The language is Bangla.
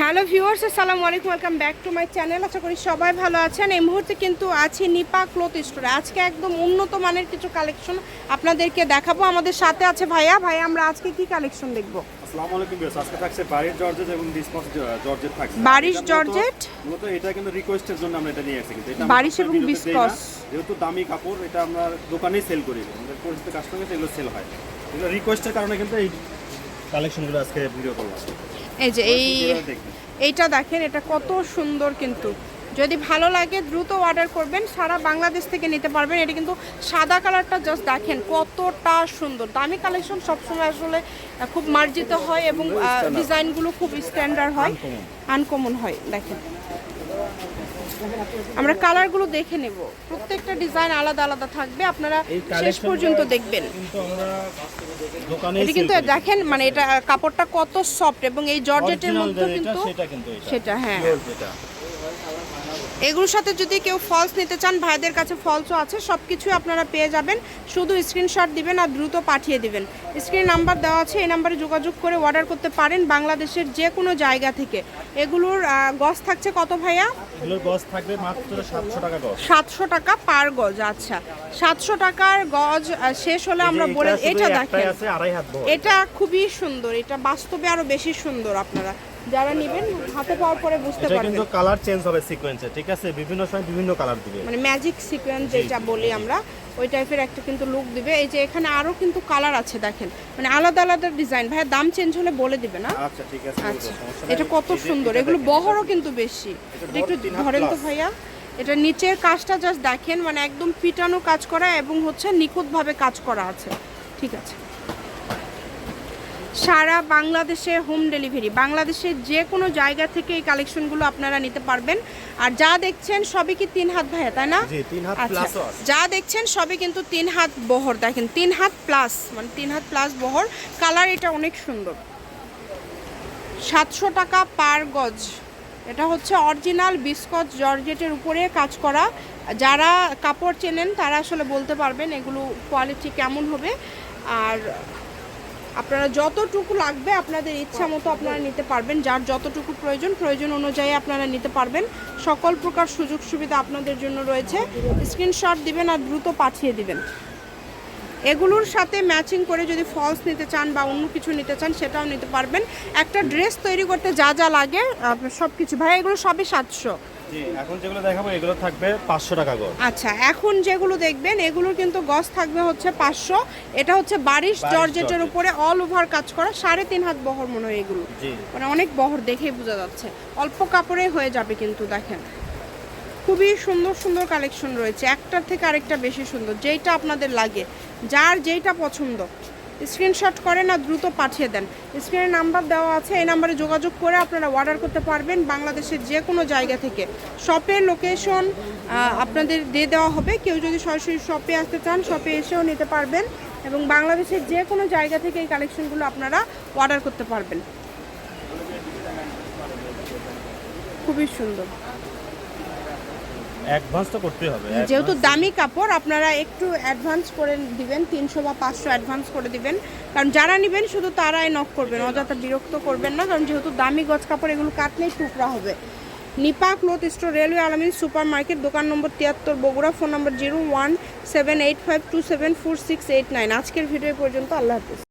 হ্যালো ভিউয়ার্স আসসালামু আলাইকুম welcome back to my channel. আশা করি সবাই ভালো আছেন। এই মুহূর্তে কিন্তু আছি নিপা ক্লথ স্টোরে। আজকে একদম উন্নত মানের কিছু কালেকশন আপনাদেরকে দেখাবো। আমাদের সাথে আছে ভাইয়া। ভাইয়া আমরা আজকে কি কালেকশন দেখব? আসসালামু আলাইকুম বিয়াস আজকে থাকছে বাড়ির জর্জেট এবং ডিসপোজ জর্জেট থাকছে। বারিশ জর্জেট? মূলত এটা কিন্তু রিকোয়েস্টের জন্য আমরা এটা নিয়ে আসছি কিন্তু। এটা বারিশ এবং viscose। যেহেতু দামি কাপড় এটা আমরা দোকানেই সেল করি। আমাদের পরিচিত কাস্টমার এগুলো সেল হয়। এগুলো রিকোয়েস্টের কারণে কিন্তু এই কালেকশনগুলো আজকে ভিডিও করলাম। এই যে এই এইটা দেখেন এটা কত সুন্দর কিন্তু। যদি ভালো লাগে দ্রুত অর্ডার করবেন। সারা বাংলাদেশ থেকে নিতে পারবেন। এটা কিন্তু সাদা কালারটা জাস্ট দেখেন কতটা সুন্দর। দামি কালেকশন সবসময় আসলে খুব মার্জিত হয় এবং ডিজাইনগুলো খুব স্ট্যান্ডার্ড হয়। আনকমন হয় দেখেন। আমরা কালারগুলো দেখে নেব। প্রত্যেকটা ডিজাইন আলাদা আলাদা থাকবে। আপনারা শেষ পর্যন্ত দেখবেন। এটা কিন্তু দেখেন মানে এটা কাপড়টা কত সফট এবং এই জর্জেটের মধ্যে কিন্তু সেটা হ্যাঁ। এগুলোর সাথে যদি কেউ ফলস নিতে চান ভাইদের কাছে ফলসও আছে সব কিছুই আপনারা পেয়ে যাবেন। শুধু স্ক্রিনশট দিবেন আর দ্রুত পাঠিয়ে দিবেন। স্ক্রিন নাম্বার দেওয়া আছে এই নাম্বারে যোগাযোগ করে অর্ডার করতে পারেন বাংলাদেশের যে কোনো জায়গা থেকে। এগুলোর গজ থাকছে কত ভাইয়া? এগুলোর গজ থাকবে মাত্র সাতশো টাকা গজ। সাতশো টাকা পার গজ আচ্ছা। সাতশো টাকার গজ শেষ হলে আমরা বলে এটা দেখেন। এটা খুবই সুন্দর এটা বাস্তবে আরও বেশি সুন্দর আপনারা। যারা নেবেন হাতে পাওয়ার পরে বুঝতে পারবেন। কিন্তু কালার চেঞ্জ হবে সিকোয়েন্সে ঠিক আছে? বিভিন্ন সময় বিভিন্ন কালার দিবে। মানে ম্যাজিক সিকোয়েন্স যেটা বলি আমরা ওই টাইপের একটা কিন্তু লুক দিবে। এই যে এখানে আরও কিন্তু কালার আছে দেখেন। মানে আলাদা আলাদা ডিজাইন ভাই দাম চেঞ্জ হলে বলে দিবে না? আচ্ছা ঠিক আছে আচ্ছা। এটা কত সুন্দর। এগুলো বহরও কিন্তু বেশি। এটা একটু ধরেন তো ভাইয়া এটা নিচের কাজটা জাস্ট দেখেন মানে একদম পিটানো কাজ করা এবং হচ্ছে নিখুঁতভাবে কাজ করা আছে। ঠিক আছে। সারা বাংলাদেশে হোম ডেলিভারি বাংলাদেশের যে কোনো জায়গা থেকে এই কালেকশনগুলো আপনারা নিতে পারবেন। আর যা দেখছেন সবই কি তিন হাত ভাইয়া তাই না? তিন হাত আচ্ছা। যা দেখছেন সবই কিন্তু তিন হাত বহর দেখেন তিন হাত প্লাস মানে তিন হাত প্লাস বহর। কালার এটা অনেক সুন্দর। সাতশো টাকা পার গজ। এটা হচ্ছে অরিজিনাল বিস্কট জর্জেটের উপরে কাজ করা। যারা কাপড় চেনেন তারা আসলে বলতে পারবেন এগুলো কোয়ালিটি কেমন হবে। আর আপনারা যতটুকু লাগবে আপনাদের ইচ্ছা মতো আপনারা নিতে পারবেন, যার যতটুকু প্রয়োজন প্রয়োজন অনুযায়ী আপনারা নিতে পারবেন। সকল প্রকার সুযোগ সুবিধা আপনাদের জন্য রয়েছে। স্ক্রিনশট দিবেন আর দ্রুত পাঠিয়ে দিবেন। এগুলোর সাথে ম্যাচিং করে যদি ফলস নিতে চান বা অন্য কিছু নিতে চান, সেটাও নিতে পারবেন। একটা ড্রেস তৈরি করতে যা যা লাগে সব কিছু ভাই এগুলো সবই সাতশো। জি এখন যেগুলো দেখাবো এগুলো থাকবে পাঁচশো টাকা গজ। আচ্ছা এখন যেগুলো দেখবেন এগুলোর কিন্তু গজ থাকবে হচ্ছে পাঁচশো। এটা হচ্ছে বারিশ বারিশ জর্জেটের উপরে অল ওভার কাজ করা সাড়ে তিন হাত বহর মনে হয় এগুলো। মানে অনেক বহর দেখেই বোঝা যাচ্ছে। অল্প কাপড়ে হয়ে যাবে কিন্তু দেখেন। খুবই সুন্দর সুন্দর কালেকশন রয়েছে। একটার থেকে আরেকটা বেশি সুন্দর যেইটা আপনাদের লাগে। যার যেইটা পছন্দ স্ক্রিনশট করেন আর দ্রুত পাঠিয়ে দেন। স্ক্রিনে নাম্বার দেওয়া আছে, এই নাম্বারে যোগাযোগ করে আপনারা অর্ডার করতে পারবেন বাংলাদেশের যে কোনো জায়গা থেকে। শপের লোকেশন আপনাদের দিয়ে দেওয়া হবে। কেউ যদি সরাসরি শপে আসতে চান, শপে এসেও নিতে পারবেন এবং বাংলাদেশের যে কোনো জায়গা থেকে এই কালেকশনগুলো আপনারা অর্ডার করতে পারবেন। খুবই সুন্দর। অ্যাডভান্স তো করতেই হবে যেহেতু দামি কাপড় আপনারা একটু অ্যাডভান্স করে দিবেন তিনশো বা পাঁচশো অ্যাডভান্স করে দিবেন। কারণ যারা নেবেন শুধু তারাই নক করবেন অযথা বিরক্ত করবেন না কারণ যেহেতু দামি গজ কাপড় এগুলো কাটলেই টুকরা হবে। Nipa cloth store railway Alamin super market দোকান নম্বর তিয়াত্তর Bogura phone number zero one seven eight five two seven four six eight nine. আজকের ভিডিও পর্যন্ত আল্লাহ হাফিজ।